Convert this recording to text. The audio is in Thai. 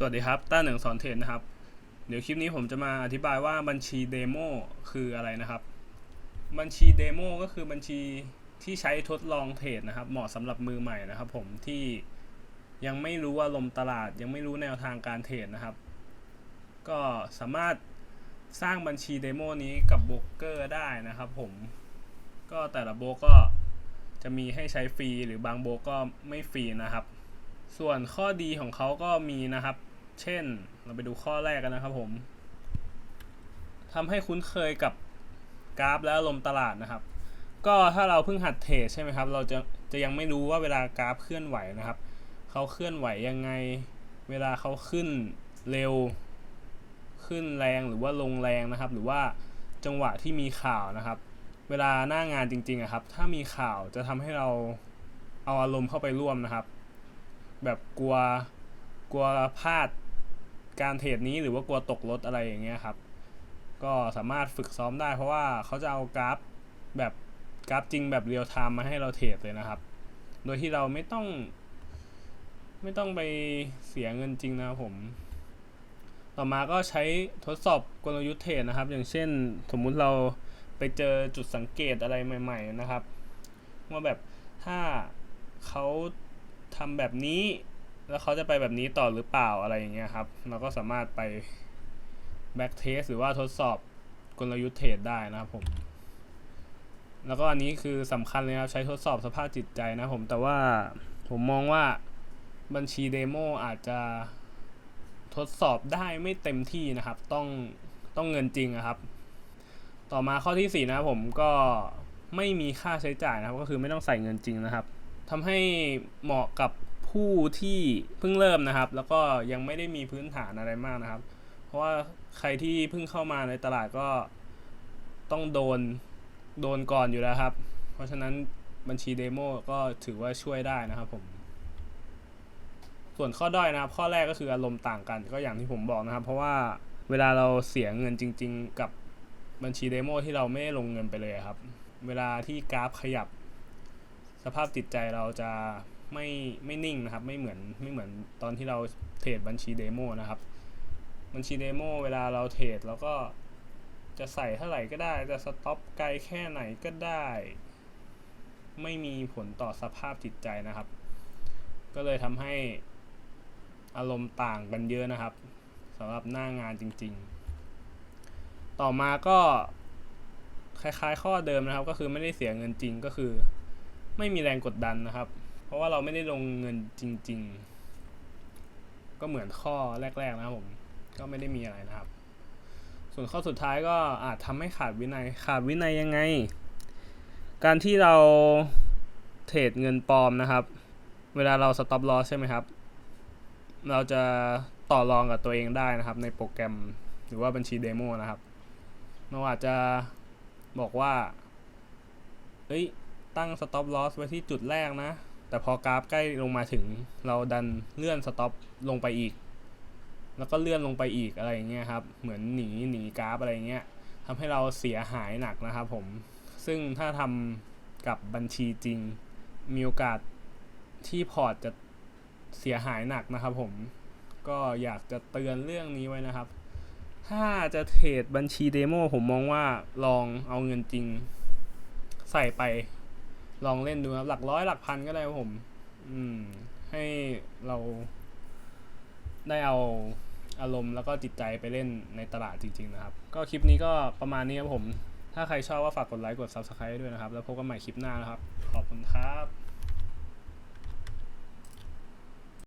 สวัสดีครับ ต้าหนึ่งสอนเทรดนะครับ เดี๋ยวคลิปนี้ผมจะมาอธิบายว่าบัญชีเดโมคืออะไรนะครับ บัญชีเดโมก็คือบัญชีที่ใช้ทดลองเทรดนะครับ เหมาะสำหรับมือใหม่นะครับผมที่ยังไม่รู้ว่าลมณ์ตลาด ยังไม่รู้แนวทางการเทรดนะครับ ก็สามารถสร้างบัญชีเดโมนี้กับโบรกเกอร์ได้นะครับผม ก็แต่ละโบรกก็จะมีให้ใช้ฟรีหรือบางโบรกก็ไม่ฟรีนะครับ ส่วนข้อดีของเขาก็มีนะครับ เช่น เราไปดูข้อแรกกันนะครับผมทำให้คุ้นเคยกับกราฟและลมณ์ตลาดนะครับ ก็ถ้าเราเพิ่งหัดเทรดใช่ไหมครับ เราจะจะยังไม่รู้ว่าเวลากราฟเคลื่อนไหวนะครับ เขาเคลื่อนไหวยังไง เวลาเขาขึ้นเร็ว ขึ้นแรงหรือว่าลงแรงนะครับ หรือว่าจังหวะที่มีข่าวนะครับ เวลาหน้างานจริงๆอะครับ ถ้ามีข่าวจะทำให้เราเอาอารมณ์เข้าไปร่วมนะครับ แบบกลัวกลัวพลาด การเทรดนี้หรือว่ากลัวตกรถอะไรอย่างเงี้ยครับ ก็สามารถฝึกซ้อมได้เพราะว่าเขาจะเอากราฟแบบกราฟจริงแบบเรียลไทม์มาให้เราเทรดเลยนะครับ โดยที่เราไม่ต้อง ไม่ต้องไปเสียเงินจริงนะครับผม ต่อมาก็ใช้ทดสอบกลยุทธ์เทรดนะครับ อย่างเช่นสมมุติเราไปเจอจุดสังเกตอะไรใหม่ ๆ นะครับ ว่าแบบถ้าเขาทำแบบนี้ แล้วเขาจะไปแบบนี้ต่อหรือเปล่าอะไรอย่างเงี้ยครับ เราก็สามารถไป back test หรือว่าทดสอบกลยุทธ์เทรดได้นะครับผม แล้วก็อันนี้คือสำคัญเลยครับใช้ทดสอบสภาพจิตใจนะผม แต่ว่าผมมองว่าบัญชีเดโมอาจจะทดสอบได้ไม่เต็มที่นะครับ ต้องต้องเงินจริงอะครับ ต่อมาข้อที่ 4 นะครับผมก็ไม่มีค่าใช้จ่ายนะครับ ก็คือไม่ต้องใส่เงินจริงนะครับทำให้เหมาะกับ ผู้ที่เพิ่งเริ่มนะครับ แล้วก็ยังไม่ได้มีพื้นฐานอะไรมากนะครับ เพราะว่าใครที่เพิ่งเข้ามาในตลาดก็ต้องโดนโดนก่อนอยู่แล้วครับ เพราะฉะนั้นบัญชีเดโมก็ถือว่าช่วยได้นะครับผม ส่วนข้อด้อยนะครับ ข้อแรกก็คืออารมณ์ต่างกัน ก็อย่างที่ผมบอกนะครับ เพราะว่าเวลาเราเสียเงินจริง ๆ กับบัญชีเดโมที่เราไม่ได้ลงเงินไปเลยครับ เวลาที่กราฟขยับ สภาพจิตใจเราจะ ไม่ไม่นิ่งนะครับ ไม่เหมือนไม่เหมือนตอนที่เราเทรดบัญชีเดโมนะครับ บัญชีเดโมเวลาเราเทรดเราก็จะใส่เท่าไหร่ก็ได้ จะสต็อปไกลแค่ไหนก็ได้ ไม่มีผลต่อสภาพจิตใจนะครับ ก็เลยทำให้อารมณ์ต่างกันเยอะนะครับสำหรับหน้างานจริง ๆ ต่อมาก็คล้ายๆ ข้อเดิมนะครับ ก็คือไม่ได้เสียเงินจริงก็คือ ไม่มีแรงกดดันนะครับ เพราะว่าเราไม่ได้ลงเงินจริง ๆ ก็เหมือนข้อแรก ๆ นะครับผม ก็ไม่ได้มีอะไรนะครับ ส่วนข้อสุดท้ายก็อาจทำให้ขาดวินัย ขาดวินัยยังไง การที่เราเทรดเงินปลอมนะครับ เวลาเราสต็อปลอสใช่ไหมครับ เราจะต่อรองกับตัวเองได้นะครับ ในโปรแกรมหรือว่าบัญชีเดโมนะครับ เราอาจจะบอกว่า เฮ้ย ตั้ง stop loss ไว้ที่จุดแรกนะ แต่พอกราฟใกล้ลงมาถึงเราดันเลื่อน stop ลงไปอีก แล้วก็เลื่อนลงไปอีกอะไรเงี้ยครับ เหมือนหนีหนีกราฟอะไรเงี้ยทำให้เราเสียหายหนักนะครับผม ซึ่งถ้าทำกับบัญชีจริง มีโอกาสที่พอร์ตจะเสียหายหนักนะครับผม ก็อยากจะเตือนเรื่องนี้ไว้นะครับ ถ้าจะเทรดบัญชีเดโมผมมองว่าลองเอาเงินจริง ใส่ไป ลองเล่นดูครับ หลักร้อยหลักพันก็ได้ครับผม อืม ให้เราได้เอาอารมณ์แล้วก็จิตใจไปเล่นในตลาดจริง ๆ นะครับ ก็คลิปนี้ก็ประมาณนี้ครับผม ถ้าใครชอบก็ฝากกดไลค์กด Subscribe ด้วยนะครับ แล้วพบกันใหม่คลิปหน้านะครับ ขอบคุณครับ